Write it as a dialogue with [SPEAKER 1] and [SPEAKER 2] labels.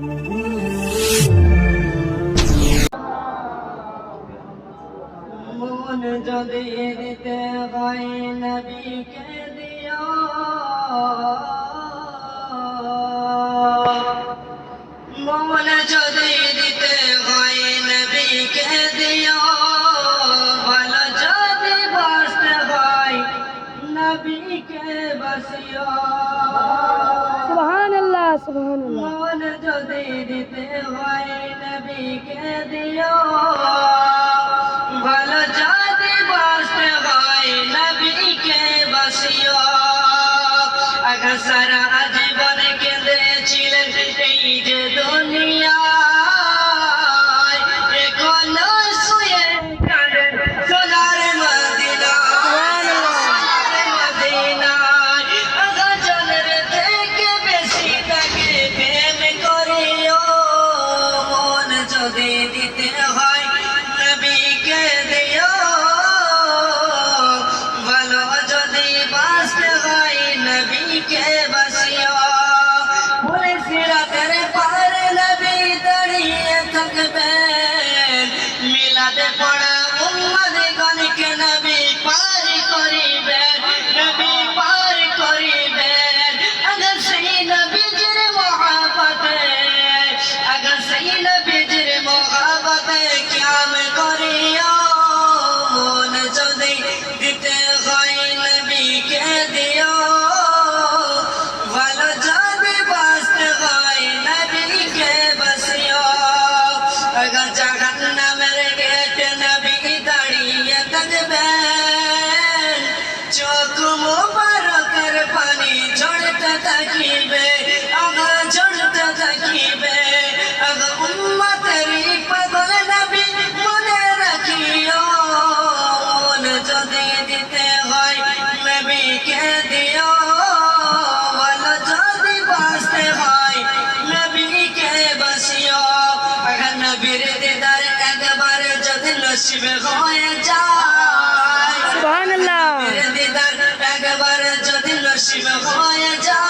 [SPEAKER 1] মন যদি দিতে হয় নবীকে দিও মন দিতে হয় নবীকে দিও ভালো যদি বাসতে হয় নবীকে বসিও মন যদি দিতে হয় নবীকে দিও। ভালো যদি বাসতে হয় নবীকে বাসিও। নবীর দিদার একবার যদি নসিব হয়ে যায়। সুবহানাল্লাহ। দিদার একবার যদি নসিব হয়ে যায়।